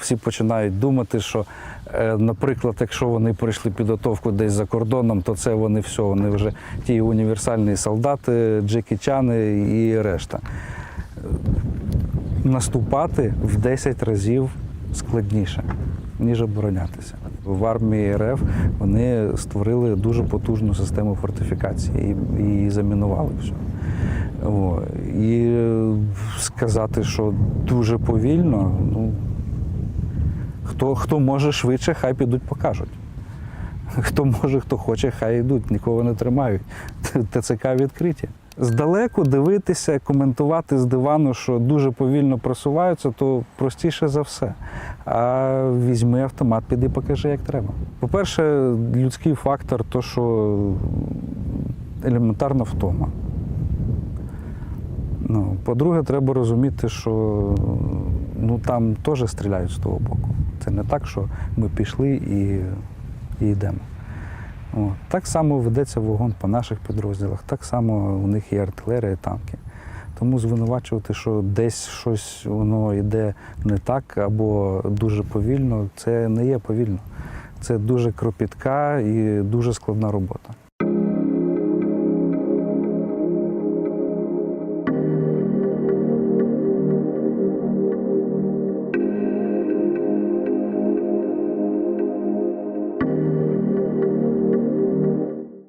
всі починають думати, що, е, наприклад, якщо вони пройшли підготовку десь за кордоном, то це вони все, вони вже ті універсальні солдати, Джекі Чани і решта. Наступати в 10 разів складніше, ніж оборонятися. В армії РФ вони створили дуже потужну систему фортифікації і, і замінували все. О, і е, сказати, що дуже повільно, ну хто, хто може швидше, хай підуть покажуть. Хто може, хто хоче, хай йдуть, нікого не тримають. ТЦК відкриті. Здалеку дивитися, коментувати з дивану, що дуже повільно просуваються, то простіше за все. А візьми автомат, піди покажи, як треба. По-перше, людський фактор, то що елементарна втома. Ну, по-друге, треба розуміти, що ну, там теж стріляють з того боку. Це не так, що ми пішли і, і йдемо. О, так само ведеться вогонь по наших підрозділах, так само у них є артилерія, і танки. Тому звинувачувати, що десь щось воно йде не так або дуже повільно, це не є повільно. Це дуже кропітка і дуже складна робота.